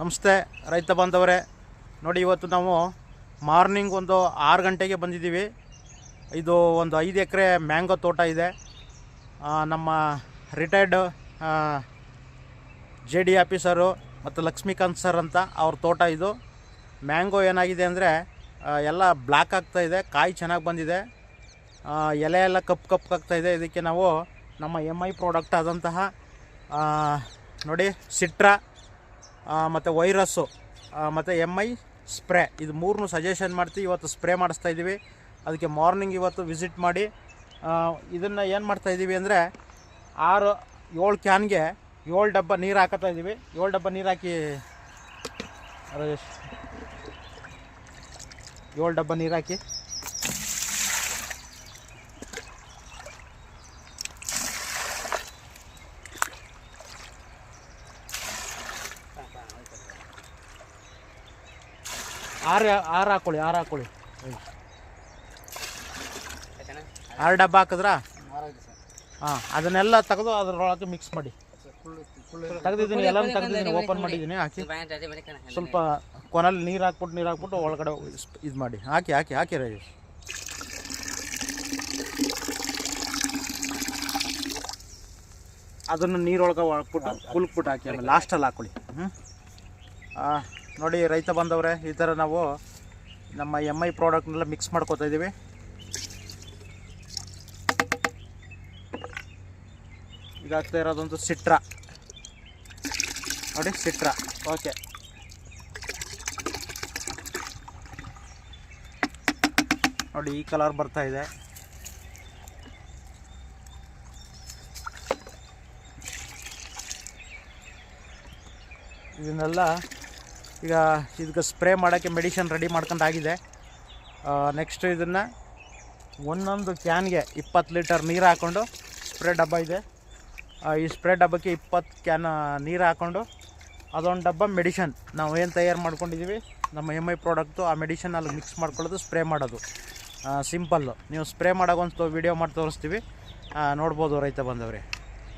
ನಮಸ್ತೆ, ರೈತ ಬಾಂಧವರೇ. ನೋಡಿ, ಇವತ್ತು ನಾವು ಮಾರ್ನಿಂಗ್ ಒಂದು ಆರು ಗಂಟೆಗೆ ಬಂದಿದ್ದೀವಿ. ಇದು ಒಂದು ಐದು ಎಕರೆ ಮ್ಯಾಂಗೋ ತೋಟ ಇದೆ. ನಮ್ಮ ರಿಟೈರ್ಡ್ ಜೆ ಡಿ ಆಫೀಸರು ಮತ್ತು ಲಕ್ಷ್ಮೀಕಾಂತ್ ಸರ್ ಅಂತ ಅವ್ರ ತೋಟ ಇದು. ಮ್ಯಾಂಗೋ ಏನಾಗಿದೆ ಅಂದರೆ ಎಲ್ಲ ಬ್ಲ್ಯಾಕ್ ಆಗ್ತಾ ಇದೆ, ಕಾಯಿ ಚೆನ್ನಾಗಿ ಬಂದಿದೆ. ಎಲೆ ಎಲ್ಲ ಕಪ್ಪು ಕಪ್ಪು ಆಗ್ತಾಯಿದೆ ಇದೆ. ಇದಕ್ಕೆ ನಾವು ನಮ್ಮ ಎಂ ಐ ಪ್ರಾಡಕ್ಟ್ ಆದಂತಹ ನೋಡಿ, ಸಿಟ್ರಾ ಮತ್ತು ವೈರಸ್ಸು ಮತ್ತು ಎಂ ಐ ಸ್ಪ್ರೇ. ಇದು ಮೂರನ್ನು ಸಜೆಷನ್ ಮಾಡ್ತೀವಿ ಇವತ್ತು ಸ್ಪ್ರೇ ಮಾಡಿಸ್ತಾ ಇದ್ದೀವಿ ಅದಕ್ಕೆ ಮಾರ್ನಿಂಗ್ ಇವತ್ತು ವಿಸಿಟ್ ಮಾಡಿ ಇದನ್ನು ಏನು ಮಾಡ್ತಾ ಇದ್ದೀವಿ ಅಂದರೆ ಆರು, ಏಳು ಕ್ಯಾನ್ಗೆ ಏಳು ಡಬ್ಬ ನೀರು ಹಾಕತ್ತಾ ಇದ್ದೀವಿ ಏಳು ಡಬ್ಬ ನೀರು ಹಾಕಿ, ರಾಜೇಶ್, ಏಳು ಡಬ್ಬ ನೀರು ಹಾಕಿ. ಆರು ಆರು ಹಾಕೊಳ್ಳಿ ಆರು ಹಾಕೊಳ್ಳಿ. ಆರು ಡಬ್ಬ ಹಾಕಿದ್ರಾ? ಹಾಂ ಅದನ್ನೆಲ್ಲ ತೆಗೆದು ಅದರೊಳಗೆ ಮಿಕ್ಸ್ ಮಾಡಿ. ತೆಗೆದಿದ್ದೀನಿ ಎಲ್ಲ ತೆಗೆದಿದ್ದೀನಿ ಓಪನ್ ಮಾಡಿದ್ದೀನಿ ಹಾಕಿ. ಸ್ವಲ್ಪ ಕೊನಲ್ಲಿ ನೀರು ಹಾಕ್ಬಿಟ್ಟು ನೀರು ಹಾಕ್ಬಿಟ್ಟು ಒಳಗಡೆ ಇದು ಮಾಡಿ. ಹಾಕಿ ಹಾಕಿ ಹಾಕಿ ರಾಜೇಶ್ ಅದನ್ನು ನೀರೊಳಗೆ ಹಾಕ್ಬಿಟ್ಟು ಕುಲ್ಕ್ಬಿಟ್ಟು ಹಾಕಿ ಆಮೇಲೆ ಲಾಸ್ಟಲ್ಲಿ ಹಾಕೊಳ್ಳಿ. ಹ್ಞೂ ನೋಡಿ ರೈತ ಬಂದವ್ರೆ, ಈ ಥರ ನಾವು ನಮ್ಮ ಎಂ ಐ ಪ್ರಾಡಕ್ಟ್ನೆಲ್ಲ ಮಿಕ್ಸ್ ಮಾಡ್ಕೋತಾ ಇದ್ದೀವಿ ಇದಾಗ್ತಾ ಇರೋದೊಂದು ಸಿಟ್ರಾ ನೋಡಿ ಸಿಟ್ರಾ ಓಕೆ ನೋಡಿ ಈ ಕಲರ್ ಬರ್ತಾ ಇದೆ. ಇದನ್ನೆಲ್ಲ ಈಗ ಇದಕ್ಕೆ ಸ್ಪ್ರೇ ಮಾಡೋಕ್ಕೆ ಮೆಡಿಷನ್ ರೆಡಿ ಮಾಡ್ಕೊಂಡಾಗಿದೆ. ನೆಕ್ಸ್ಟ್ ಇದನ್ನು ಒಂದೊಂದು ಕ್ಯಾನ್ಗೆ ಇಪ್ಪತ್ತು ಲೀಟರ್ ನೀರು ಹಾಕ್ಕೊಂಡು ಸ್ಪ್ರೇ ಡಬ್ಬ ಇದೆ. ಈ ಸ್ಪ್ರೇ ಡಬ್ಬಕ್ಕೆ ಇಪ್ಪತ್ತು ಕ್ಯಾನ್ ನೀರು ಹಾಕ್ಕೊಂಡು ಅದೊಂದು ಡಬ್ಬ ಮೆಡಿಷನ್ ನಾವು ಏನು ತಯಾರು ಮಾಡ್ಕೊಂಡಿದ್ದೀವಿ, ನಮ್ಮ ಎಂ ಐ ಪ್ರಾಡಕ್ಟು ಆ ಮೆಡಿಷನ್ ಅಲ್ಲಿ ಮಿಕ್ಸ್ ಮಾಡ್ಕೊಳ್ಳೋದು, ಸ್ಪ್ರೇ ಮಾಡೋದು. ಸಿಂಪಲ್ಲು ನೀವು ಸ್ಪ್ರೇ ಮಾಡೋಕ್ಕೊಂದು ವೀಡಿಯೋ ಮಾಡಿ ತೋರಿಸ್ತೀವಿ. ನೋಡ್ಬೋದು ರೈತ ಬಂದವ್ರೆ